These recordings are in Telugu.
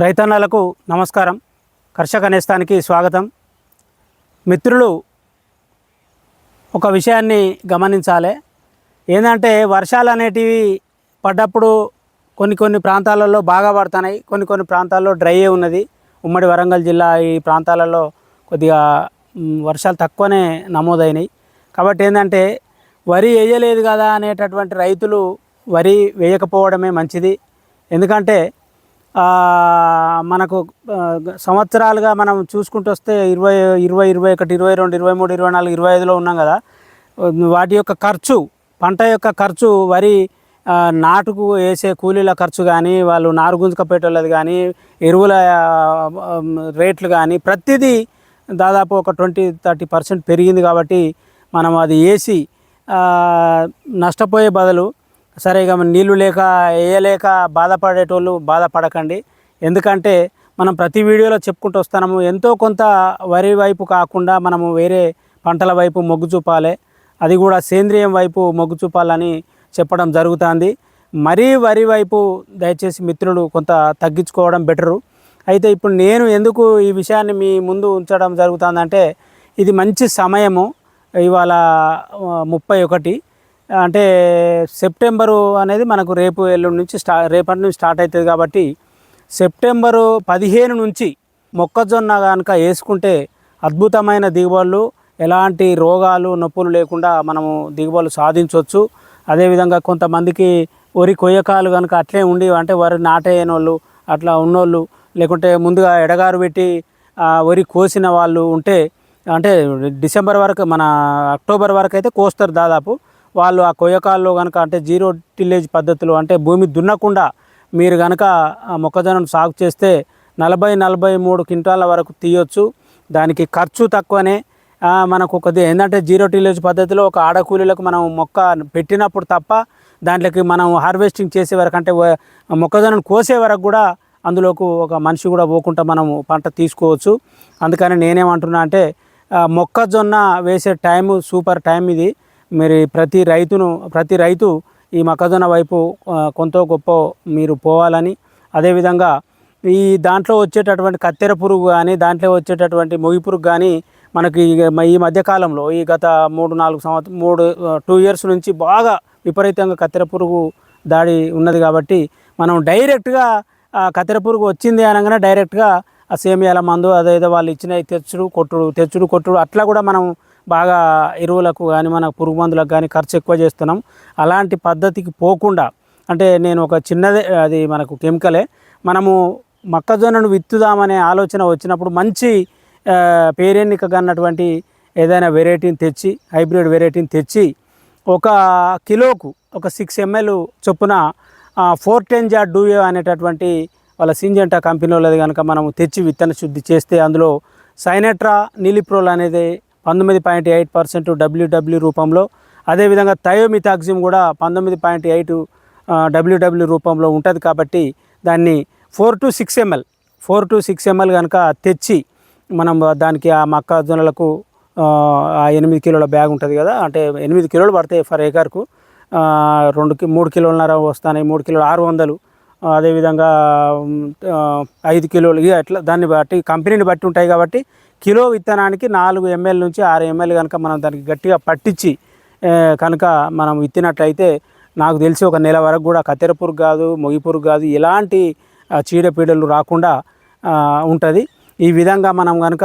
రైతన్నలకు నమస్కారం. కర్షక నేస్తానికి స్వాగతం. మిత్రులు ఒక విషయాన్ని గమనించాలి. ఏంటంటే వర్షాలు అనేటివి పడ్డప్పుడు కొన్ని కొన్ని ప్రాంతాలలో బాగా పడుతున్నాయి. కొన్ని కొన్ని ప్రాంతాల్లో డ్రై ఉన్నది. ఉమ్మడి వరంగల్ జిల్లా ఈ ప్రాంతాలలో కొద్దిగా వర్షాలు తక్కువనే నమోదైనాయి. కాబట్టి ఏంటంటే వరి వేయలేదు కదా అనేటటువంటి రైతులు వరి వేయకపోవడమే మంచిది. ఎందుకంటే మనకు సంవత్సరాలుగా మనం చూసుకుంటూ వస్తే ఇరవై ఇరవై ఇరవై ఒకటి ఇరవై రెండు ఇరవై మూడు ఇరవై నాలుగు ఇరవై ఐదులో ఉన్నాం కదా. వాటి యొక్క ఖర్చు పంట యొక్క ఖర్చు వరి నాటుకు వేసే కూలీల ఖర్చు కానీ వాళ్ళు నారు గుంజుకపోయేటోళ్ళది కానీ ఎరువుల రేట్లు కానీ ప్రతిదీ దాదాపు ఒక ట్వంటీ థర్టీ పర్సెంట్ పెరిగింది కాబట్టి మనం అది వేసి నష్టపోయే బదులు సరే ఇక నీళ్ళు లేక వేయలేక బాధపడేటోళ్ళు బాధపడకండి. ఎందుకంటే మనం ప్రతి వీడియోలో చెప్పుకుంటూ వస్తున్నాము ఎంతో కొంత వరి వైపు కాకుండా మనము వేరే పంటల వైపు మొగ్గు చూపాలి. అది కూడా సేంద్రియం వైపు మొగ్గు చూపాలని చెప్పడం జరుగుతుంది. మరీ వరి వైపు దయచేసి మిత్రులు కొంత తగ్గించుకోవడం బెటరు. అయితే ఇప్పుడు నేను ఎందుకు ఈ విషయాన్ని మీ ముందు ఉంచడం జరుగుతుందంటే ఇది మంచి సమయము. ఇవాళ ముప్పై ఒకటి. అంటే సెప్టెంబరు అనేది మనకు రేపు ఎల్లుండి నుంచి స్టా రేపటి నుంచి స్టార్ట్ అవుతుంది కాబట్టి సెప్టెంబరు పదిహేను నుంచి మొక్కజొన్న కనుక వేసుకుంటే అద్భుతమైన దిగుబడులు ఎలాంటి రోగాలు నొప్పులు లేకుండా మనము దిగుబడులు సాధించవచ్చు. అదేవిధంగా కొంతమందికి వరి కొయ్యకాలు కనుక అట్లే ఉండి అంటే వరి నాటేయని వాళ్ళు అట్లా ఉన్నోళ్ళు లేకుంటే ముందుగా ఎడగారు పెట్టి వరి కోసిన వాళ్ళు ఉంటే అంటే డిసెంబర్ వరకు మన అక్టోబర్ వరకు అయితే కోస్తారు దాదాపు. వాళ్ళు ఆ కొయ్యకాల్లో కనుక అంటే జీరో టిల్లేజ్ పద్ధతులు అంటే భూమి దున్నకుండా మీరు కనుక మొక్కజొన్నను సాగు చేస్తే నలభై నలభై మూడు క్వింటాల వరకు తీయొచ్చు. దానికి ఖర్చు తక్కువనే. మనకు కొద్ది ఏంటంటే జీరో టిల్లేజ్ పద్ధతిలో ఒక ఆడకూలీలకు మనం మొక్క పెట్టినప్పుడు తప్ప దాంట్లోకి మనం హార్వెస్టింగ్ చేసే వరకు అంటే మొక్కజొన్నను కోసే వరకు కూడా అందులోకి ఒక మనిషి కూడా పోకుండా మనం పంట తీసుకోవచ్చు. అందుకని నేనేమంటున్నా అంటే మొక్కజొన్న వేసే టైము సూపర్ టైం ఇది. మరి ప్రతి రైతును ప్రతి రైతు ఈ మొక్కజొన్న వైపు కొంత గొప్ప మీరు పోవాలని. అదేవిధంగా ఈ దాంట్లో వచ్చేటటువంటి కత్తెర పురుగు కానీ దాంట్లో వచ్చేటటువంటి మొగి పురుగు కానీ మనకి ఈ- మధ్యకాలంలో ఈ గత మూడు నాలుగు సంవత్సరం మూడు టూ ఇయర్స్ నుంచి బాగా విపరీతంగా కత్తెర పురుగు దాడి ఉన్నది కాబట్టి మనం డైరెక్ట్గా కత్తెర పురుగు వచ్చింది అనగానే డైరెక్ట్గా ఆ సేమియాల మందు అదేదో వాళ్ళు ఇచ్చిన తెచ్చుడు కొట్టుడు తెచ్చుడు కొట్టుడు అట్లా కూడా మనం బాగా ఎరువులకు కానీ మన పురుగు మందులకు కానీ ఖర్చు ఎక్కువ చేస్తున్నాం. అలాంటి పద్ధతికి పోకుండా అంటే నేను ఒక చిన్నదే అది మనకు కెమికలే మనము మొక్కజొన్నను విత్తుదామనే ఆలోచన వచ్చినప్పుడు మంచి పేరెన్నిక కన్నటువంటి ఏదైనా వెరైటీని తెచ్చి హైబ్రిడ్ వెరైటీని తెచ్చి ఒక కిలోకు ఒక సిక్స్ ఎంఎల్ చొప్పున ఫోర్ టెన్ జా డూయో అనేటటువంటి వాళ్ళ సింజెంటా కంపెనీ వాళ్ళది కనుక మనం తెచ్చి విత్తన శుద్ధి చేస్తే అందులో సైనెట్రా నీలిప్రోల్ అనేది పంతొమ్మిది పాయింట్ ఎయిట్ పర్సెంట్ డబ్ల్యూడబ్ల్యూ రూపంలో. అదేవిధంగా థయోమిథాక్సిమ్ కూడా పంతొమ్మిది పాయింట్ ఎయిట్ డబ్ల్యూడబ్ల్యూ రూపంలో ఉంటుంది కాబట్టి దాన్ని four to six ML four to six ML కనుక తెచ్చి మనం దానికి ఆ మొక్కజొన్నలకు ఆ, ఎనిమిది కిలోల బ్యాగ్ ఉంటుంది కదా అంటే ఎనిమిది కిలోలు పడతాయి ఫర్ ఏకర్కు రెండు మూడు కిలోలన్నర వస్తాయి మూడు కిలోలు ఆరు వందలు. అదేవిధంగా ఐదు కిలోలు ఇక అట్లా దాన్ని బట్టి కంపెనీని బట్టి ఉంటాయి కాబట్టి కిలో విత్తనానికి నాలుగు ఎంఎల్ నుంచి ఆరు ఎంఎల్ కనుక మనం దానికి గట్టిగా పట్టించి కనుక మనం విత్తినట్లయితే నాకు తెలిసి ఒక నెల వరకు కూడా కత్తెర పురుగు కాదు మొగి పురుగు కాదు ఎలాంటి చీడపీడలు రాకుండా ఉంటుంది. ఈ విధంగా మనం కనుక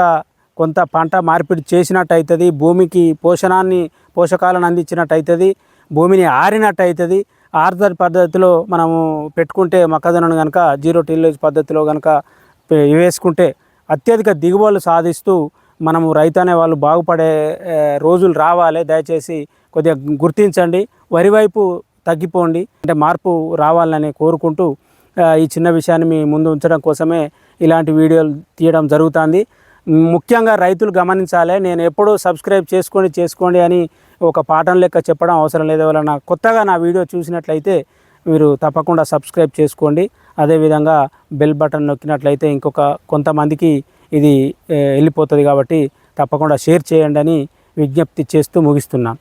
కొంత పంట మార్పిడి చేసినట్టు అవుతుంది భూమికి పోషణాన్ని పోషకాలను అందించినట్టు అవుతుంది భూమిని ఆరినట్టు అవుతుంది ఆర్దర్ పద్ధతిలో మనము పెట్టుకుంటే మొక్కజొన్నను కనుక జీరో టిల్లేజ్ పద్ధతిలో కనుక వేసుకుంటే అత్యధిక దిగుబడులు సాధిస్తూ మనము రైతు అనే వాళ్ళు బాగుపడే రోజులు రావాలి. దయచేసి కొద్దిగా గుర్తించండి. వరి వైపు తగ్గిపోండి. అంటే మార్పు రావాలని కోరుకుంటూ ఈ చిన్న విషయాన్ని మీ ముందు ఉంచడం కోసమే ఇలాంటి వీడియోలు తీయడం జరుగుతుంది. ముఖ్యంగా రైతులు గమనించాలి. నేను ఎప్పుడూ సబ్స్క్రైబ్ చేసుకోండి చేసుకోండి అని ఒక పాఠం లెక్క చెప్పడం అవసరం లేదు. వలన కొత్తగా నా వీడియో చూసినట్లయితే మీరు తప్పకుండా సబ్స్క్రైబ్ చేసుకోండి. అదేవిధంగా బెల్ బటన్ నొక్కినట్లయితే ఇంకొక కొంతమందికి ఇది వెళ్ళిపోతుంది కాబట్టి తప్పకుండా షేర్ చేయండి అని విజ్ఞప్తి చేస్తూ ముగిస్తున్నాను